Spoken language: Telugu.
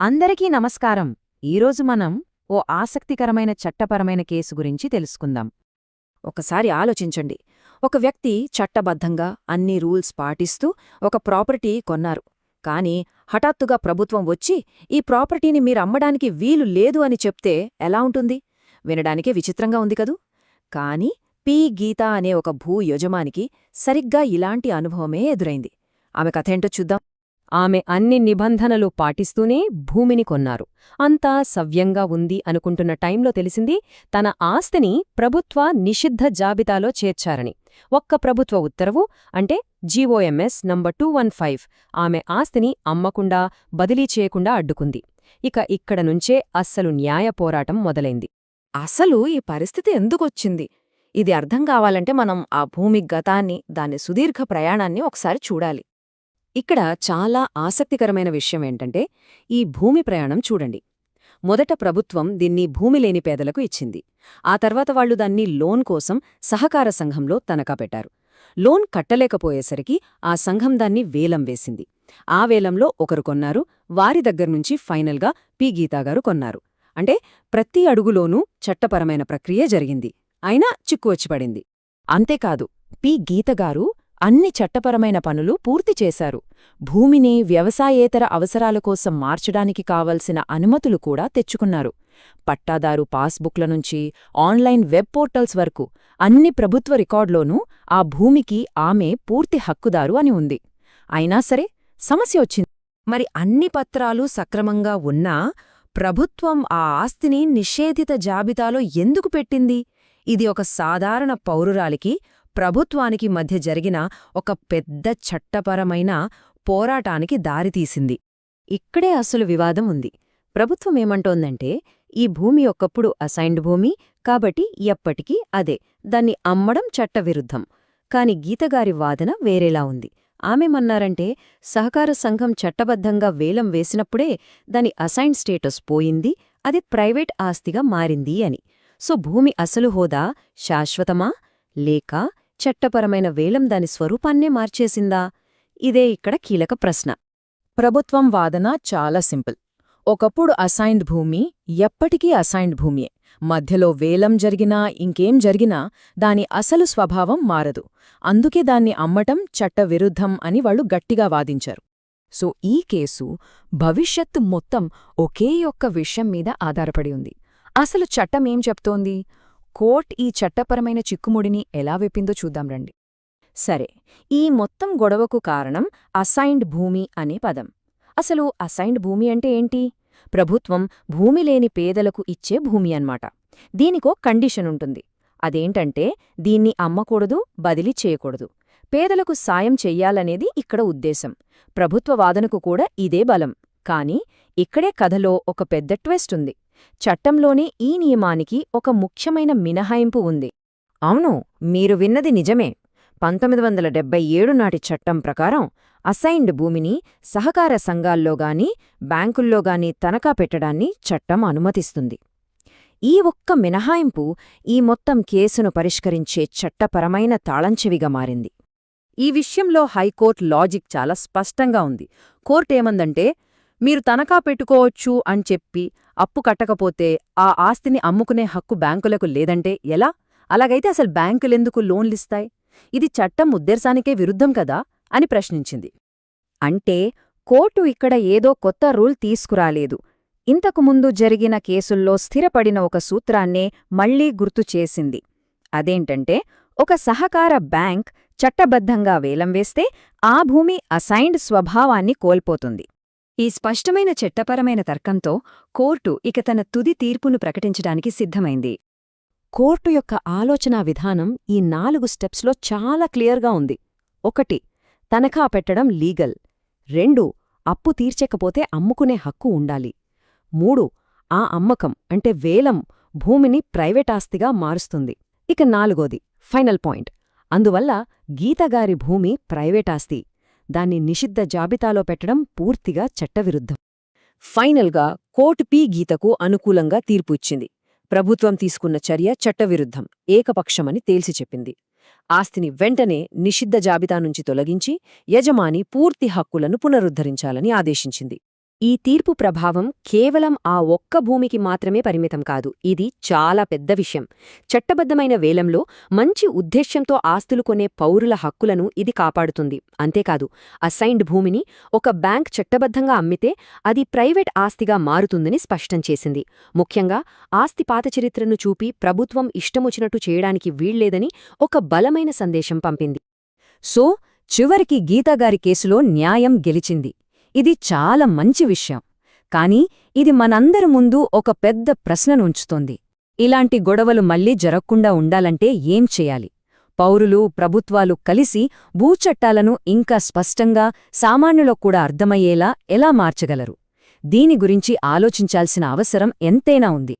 అందరికీ నమస్కారం. ఈరోజు మనం ఓ ఆసక్తికరమైన చట్టపరమైన కేసు గురించి తెలుసుకుందాం. ఒకసారి ఆలోచించండి. ఒక వ్యక్తి చట్టబద్ధంగా అన్ని రూల్స్ పాటిస్తూ ఒక ప్రాపర్టీ కొన్నారు. కానీ హఠాత్తుగా ప్రభుత్వం వచ్చి ఈ ప్రాపర్టీని మీరమ్మడానికి వీలు లేదు అని చెప్తే ఎలా ఉంటుంది? వినడానికే విచిత్రంగా ఉంది కదూ? కాని పి. గీత అనే ఒక భూ యజమానికి సరిగ్గా ఇలాంటి అనుభవమే ఎదురైంది. ఆమె కథేంటో చూద్దాం. ఆమె అన్ని నిబంధనలు పాటిస్తూనే భూమిని కొన్నారు. అంతా సవ్యంగా ఉంది అనుకుంటున్న టైంలో తెలిసింది తన ఆస్తిని ప్రభుత్వ నిషిద్ధ జాబితాలో చేర్చారని. ఒక్క ప్రభుత్వ ఉత్తర్వు అంటే GO MS number two one five ఆమె ఆస్తిని అమ్మకుండా బదిలీ చేయకుండా అడ్డుకుంది. ఇక ఇక్కడ నుంచే అస్సలు న్యాయ పోరాటం మొదలైంది. అసలు ఈ పరిస్థితి ఎందుకొచ్చింది? ఇది అర్థం కావాలంటే మనం ఆ భూమి గతాన్ని దాని సుదీర్ఘ ప్రయాణాన్ని ఒకసారి చూడాలి. ఇక్కడ చాలా ఆసక్తికరమైన విషయం ఏంటంటే ఈ భూమి ప్రయాణం చూడండి. మొదట ప్రభుత్వం దీన్ని భూమి లేని పేదలకు ఇచ్చింది. ఆ తర్వాత వాళ్ళు దాన్ని లోన్ కోసం సహకార సంఘంలో తనఖా పెట్టారు. లోన్ కట్టలేకపోయేసరికి ఆ సంఘం దాన్ని వేలం వేసింది. ఆ వేలంలో ఒకరు కొన్నారు వారి దగ్గర్నుంచి ఫైనల్గా పి. గీతాగారు కొన్నారు. అంటే ప్రతి అడుగులోనూ చట్టపరమైన ప్రక్రియ జరిగింది. అయినా చిక్కువచ్చిపడింది అంతేకాదు పి. గీతగారు అన్ని చట్టపరమైన పనులు పూర్తి చేశారు. భూమిని వ్యవసాయేతర అవసరాల కోసం మార్చడానికి కావలసిన అనుమతులు కూడా తెచ్చుకున్నారు. పట్టాదారు పాస్బుక్ల నుంచి ఆన్లైన్ వెబ్ పోర్టల్స్ వరకు అన్ని ప్రభుత్వ రికార్డులోనూ ఆ భూమికి ఆమె పూర్తి హక్కుదారు అని ఉంది. అయినా సరే సమస్య వచ్చింది. మరి అన్ని పత్రాలు సక్రమంగా ఉన్నా ప్రభుత్వం ఆ ఆస్తిని నిషేధిత జాబితాలో ఎందుకు పెట్టింది? ఇది ఒక సాధారణ పౌరురాలికి ప్రభుత్వానికి మధ్య జరిగిన ఒక పెద్ద చట్టపరమైన పోరాటానికి దారితీసింది. ఇక్కడే అసలు వివాదం ఉంది. ప్రభుత్వమేమంటోందంటే ఈ భూమి ఒకప్పుడు అసైన్డ్ భూమి కాబట్టి ఎప్పటికీ అదే దాన్ని అమ్మడం చట్టవిరుద్ధం. కాని గీతగారి వాదన వేరేలా ఉంది. ఆమెమన్నారంటే సహకార సంఘం చట్టబద్ధంగా వేలం వేసినప్పుడే దాని అసైన్ స్టేటస్ పోయింది అది ప్రైవేట్ ఆస్తిగా మారింది అని. సో భూమి అసలు హోదా శాశ్వతమా లేక చట్టపరమైన వేలం దాని స్వరూపాన్నే మార్చేసిందా? ఇదే ఇక్కడ కీలక ప్రశ్న. ప్రభుత్వం వాదన చాలా సింపుల్. ఒకప్పుడు అసైన్డ్ భూమి ఎప్పటికీ అసైన్డ్ భూమియే. మధ్యలో వేలం జరిగినా ఇంకేం జరిగినా దాని అసలు స్వభావం మారదు. అందుకే దాన్ని అమ్మటం చట్టవిరుద్ధం అని వాళ్ళు గట్టిగా వాదించారు. సో ఈ కేసు భవిష్యత్తు మొత్తం ఒకే ఒక్క విషయం మీద ఆధారపడి ఉంది. అసలు చట్టమేం చెప్తోంది? కోర్ట్ ఈ చట్టపరమైన చిక్కుముడిని ఎలా విప్పిందో చూద్దాం రండి. సరే ఈ మొత్తం గొడవకు కారణం అసైన్డ్ భూమి అనే పదం. అసలు అసైన్డ్ భూమి అంటే ఏంటి? ప్రభుత్వం భూమి లేని పేదలకు ఇచ్చే భూమి అన్మాట దీనికో కండిషన్ ఉంటుంది. అదేంటంటే దీన్ని అమ్మకూడదు బదిలీ చేయకూడదు. పేదలకు సాయం చెయ్యాలనేది ఇక్కడ ఉద్దేశం. ప్రభుత్వ వాదనకు కూడా ఇదే బలం. కాని ఇక్కడే కథలో ఒక పెద్ద ట్వెస్ట్ ఉంది. చట్టంలోనే ఈ నియమానికి ఒక ముఖ్యమైన మినహాయింపు ఉంది. అవును మీరు విన్నది నిజమే. పంతొమ్మిది వందల డెబ్బై ఏడు నాటి చట్టం ప్రకారం అసైన్డ్ భూమిని సహకార సంఘాల్లోగాని బ్యాంకుల్లోగాని తనఖా పెట్టడాన్ని చట్టం అనుమతిస్తుంది. ఈ ఒక్క మినహాయింపు ఈ మొత్తం కేసును పరిష్కరించే చట్టపరమైన తాళంచెవిగా మారింది. ఈ విషయంలో హైకోర్టు లాజిక్ చాలా స్పష్టంగా ఉంది. కోర్టేమందంటే మీరు తనఖా పెట్టుకోవచ్చు అని చెప్పి అప్పు కట్టకపోతే ఆ ఆస్తిని అమ్ముకునే హక్కు బ్యాంకులకు లేదంటే ఎలా? అలాగైతే అసలు బ్యాంకులెందుకు లోన్లిస్తాయి ఇది చట్టం ఉద్దేశానికే విరుద్ధం కదా? అని ప్రశ్నించింది. అంటే కోర్టు ఇక్కడ ఏదో కొత్త రూల్ తీసుకురాలేదు. ఇంతకుముందు జరిగిన కేసుల్లో స్థిరపడిన ఒక సూత్రాన్నే మళ్ళీ గుర్తుచేసింది అదేంటంటే ఒక సహకార బ్యాంక్ చట్టబద్ధంగా వేలం వేస్తే ఆ భూమి అసైన్డ్ స్వభావాన్ని కోల్పోతుంది. ఈ స్పష్టమైన చట్టపరమైన తర్కంతో కోర్టు ఇక తన తుది తీర్పును ప్రకటించడానికి సిద్ధమైంది. కోర్టు యొక్క ఆలోచనా విధానం ఈ నాలుగు స్టెప్స్లో చాలా క్లియర్గా ఉంది. ఒకటి తనఖా పెట్టడం లీగల్. రెండు అప్పు తీర్చకపోతే అమ్ముకునే హక్కు ఉండాలి. మూడు ఆ అమ్మకం అంటే వేలం భూమిని ప్రైవేట్ ఆస్తిగా మారుస్తుంది. ఇక నాలుగోది ఫైనల్ పాయింట్. అందువల్ల గీతగారి భూమి ప్రైవేట్ ఆస్తి. దాన్ని నిషిద్ధ జాబితాలో పెట్టడం పూర్తిగా చట్టవిరుద్ధం. ఫైనల్గా కోర్టు పి. గీతకు అనుకూలంగా తీర్పు ఇచ్చింది ప్రభుత్వం తీసుకున్న చర్య చట్టవిరుద్ధం ఏకపక్షమని తేల్చి చెప్పింది. ఆస్తిని వెంటనే నిషిద్ధ జాబితా నుంచి తొలగించి యజమాని పూర్తి హక్కులను పునరుద్ధరించాలని ఆదేశించింది. ఈ తీర్పు ప్రభావం కేవలం ఆ ఒక్క భూమికి మాత్రమే పరిమితం కాదు ఇది చాలా పెద్ద విషయం. చట్టబద్ధమైన వేలంలో మంచి ఉద్దేశ్యంతో ఆస్తులు కొనే పౌరుల హక్కులను ఇది కాపాడుతుంది. అంతేకాదు అసైన్డ్ భూమిని ఒక బ్యాంక్ చట్టబద్ధంగా అమ్మితే అది ప్రైవేట్ ఆస్తిగా మారుతుందని స్పష్టం చేసింది. ముఖ్యంగా ఆస్తి పాత చరిత్రను చూపి ప్రభుత్వం ఇష్టమొచ్చినట్టు చేయడానికి వీల్లేదని ఒక బలమైన సందేశం పంపింది. సో చివరికి గీతాగారి కేసులో న్యాయం గెలిచింది. ఇది చాలా మంచి విషయం. కానీ ఇది మనందరి ముందు ఒక పెద్ద ప్రశ్ననుంచుతోంది. ఇలాంటి గొడవలు మళ్ళీ జరగకుండా ఉండాలంటే ఏం చేయాలి? పౌరులు ప్రభుత్వాలు కలిసి భూచట్టాలను ఇంకా స్పష్టంగా సామాన్యులకు కూడా అర్థమయ్యేలా ఎలా మార్చగలరు? దీని గురించి ఆలోచించాల్సిన అవసరం ఎంతైనా ఉంది.